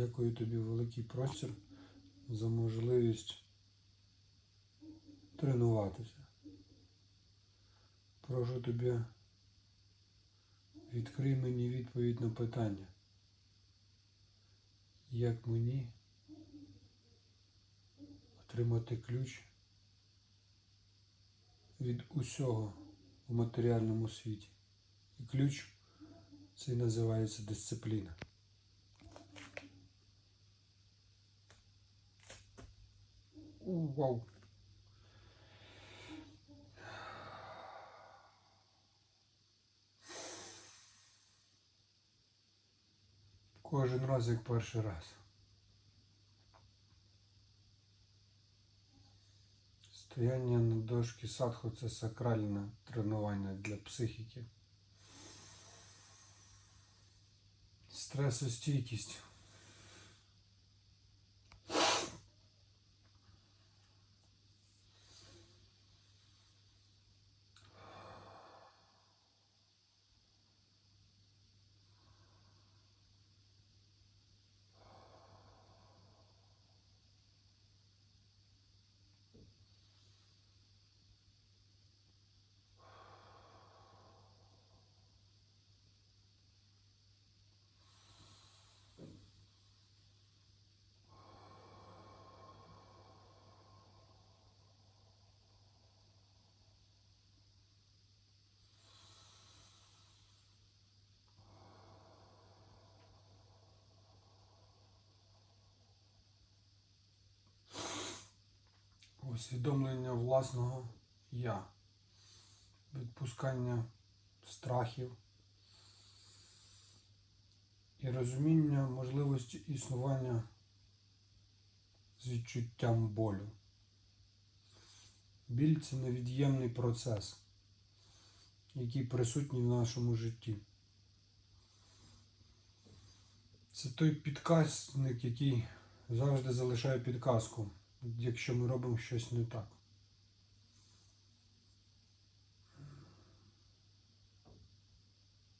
Дякую тобі, великий простір, за можливість тренуватися. Прошу тебе, відкрий мені відповідь на питання. Як мені отримати ключ від усього в матеріальному світі? І ключ цей називається дисципліна. У, Кожен раз як перший раз. Стояння на дошці садху це сакральне тренування для психіки. Стресостійкість. Усвідомлення власного я, відпускання страхів і розуміння можливості існування з відчуттям болю. Біль це невід'ємний процес, який присутній в нашому житті. Це той підказник, який завжди залишає підказку якщо ми робимо щось не так.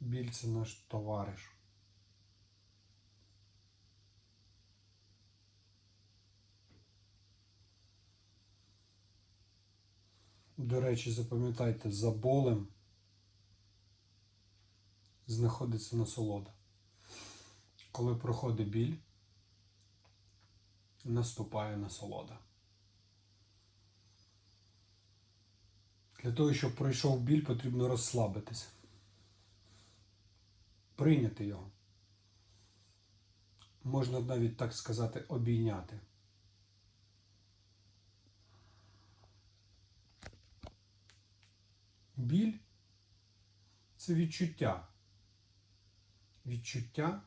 Біль це наш товариш. До речі, запам'ятайте, за болем знаходиться насолода. Коли проходить біль, наступає насолода. Для того, щоб пройшов біль, потрібно розслабитися. Прийняти його. Можна навіть так сказати, обійняти. Біль це відчуття. Відчуття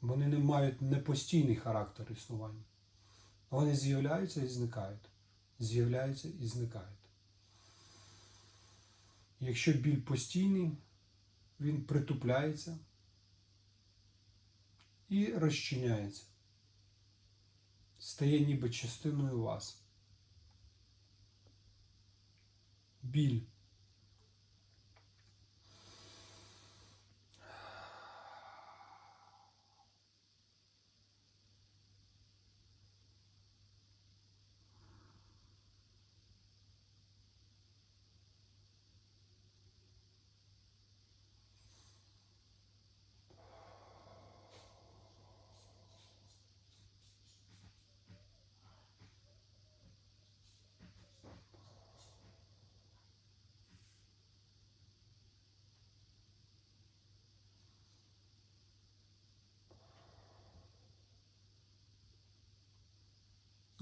вони не мають непостійний характер існування. Вони з'являються і зникають. З'являються і зникають. Якщо біль постійний, він притупляється і розчиняється. Стає ніби частиною вас. Біль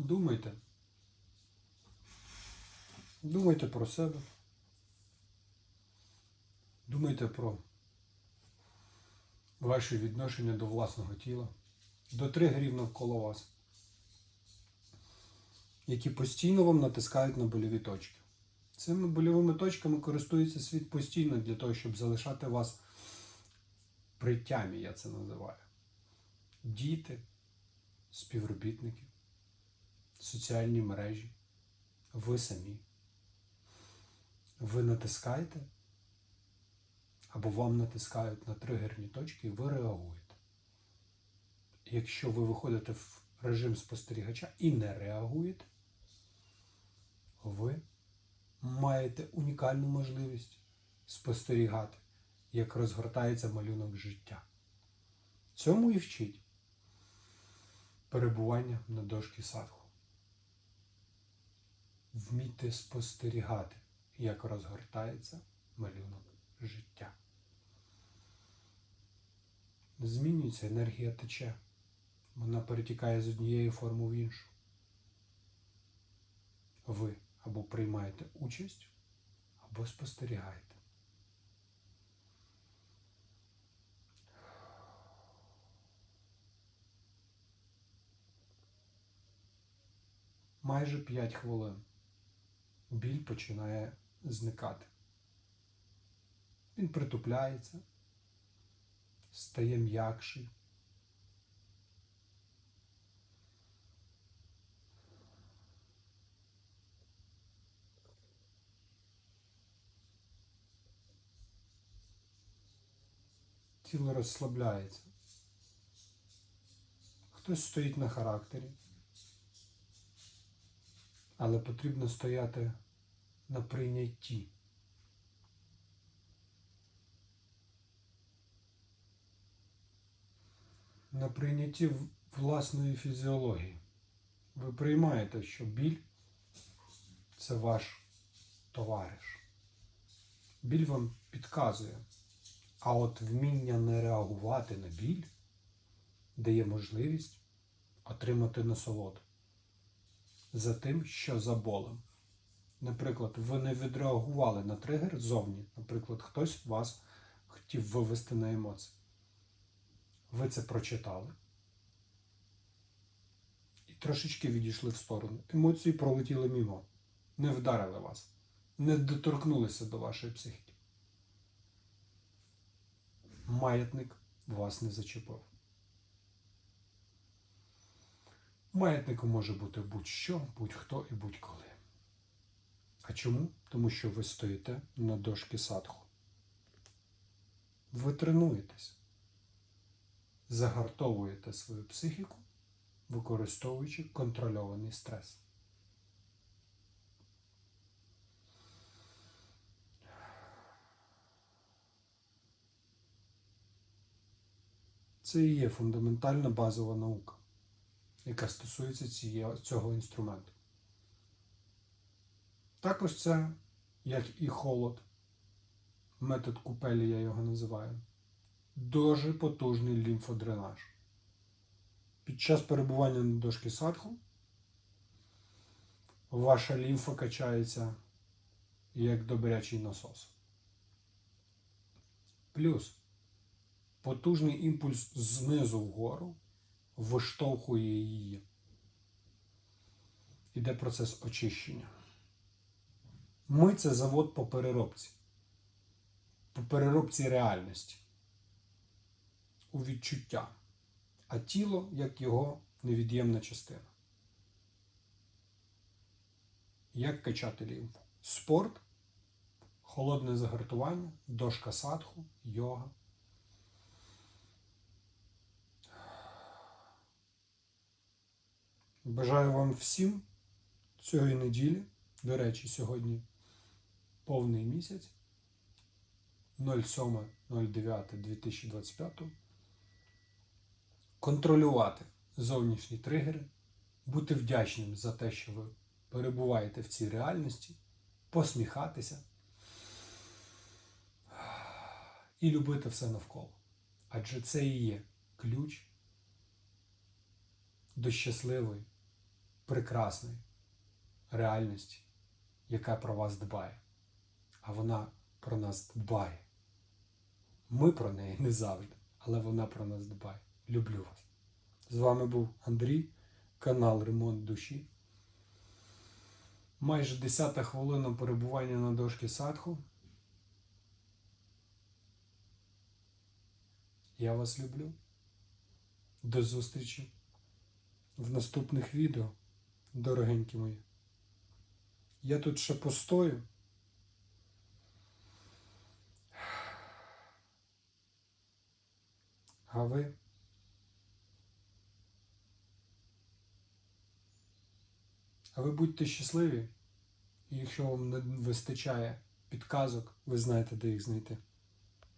Думайте. Думайте про себе. Думайте про ваші відношення до власного тіла, до тригерів навколо вас, які постійно вам натискають на больові точки. Цими больовими точками користується світ постійно для того, щоб залишати вас при тямі, я це називаю. Діти, співробітники соціальні мережі, ви самі. Ви натискаєте, або вам натискають на тригерні точки, і ви реагуєте. якщо ви виходите в режим спостерігача і не реагуєте, ви маєте унікальну можливість спостерігати, як розгортається малюнок життя. Цьому і вчить перебування на дошці садху. Вмійте спостерігати, як розгортається малюнок життя. Змінюється енергія тече. Вона перетікає з однієї форми в іншу. Ви або приймаєте участь, або спостерігаєте. Майже 5 хвилин. Біль починає зникати. Він притупляється, стає м'якший. Тіло розслабляється. Хтось стоїть на характері, але потрібно стояти на прийнятті. На прийнятті власної фізіології. Ви приймаєте, що біль це ваш товариш. Біль вам підказує. А от вміння не реагувати на біль дає можливість отримати насолоду за тим, що за болем. Наприклад, ви не відреагували на тригер зовні. Наприклад, хтось вас хотів вивести на емоції. Ви це прочитали. І трошечки відійшли в сторону. Емоції пролетіли мімо. Не вдарили вас. Не доторкнулися до вашої психіки. Маятник вас не зачепив. Маятником може бути будь-що, будь-хто і будь-коли. А чому? Тому що ви стоїте на дошці садху. Ви тренуєтесь, загартовуєте свою психіку, використовуючи контрольований стрес. Це і є фундаментальна базова наука, яка стосується цього інструменту. Також це, як і холод, метод купелі, я його називаю, дуже потужний лімфодренаж. Під час перебування на дошці садху ваша лімфа качається як добрячий насос. Плюс потужний імпульс знизу вгору виштовхує її. Іде процес очищення. Ми це завод по переробці. По переробці реальності. У відчуття. А тіло як його невід'ємна частина. Як качати лімфу? Спорт, холодне загартування, дошка садху, йога. Бажаю вам всім цієї неділі. До речі, сьогодні повний місяць 07.09.2025. Контролювати зовнішні тригери, бути вдячним за те, що ви перебуваєте в цій реальності, посміхатися і любити все навколо. Адже це і є ключ до щасливої, прекрасної реальності, яка про вас дбає. А вона про нас дбає. Ми про неї не завжди, але вона про нас дбає. Люблю вас. З вами був Андрій, канал Ремонт Душі. Майже 10 хвилина перебування на дошці садху. Я вас люблю. До зустрічі в наступних відео, дорогенькі мої. Я тут ще постою. А ви? А ви будьте щасливі, якщо вам не вистачає підказок, ви знаєте, де їх знайти.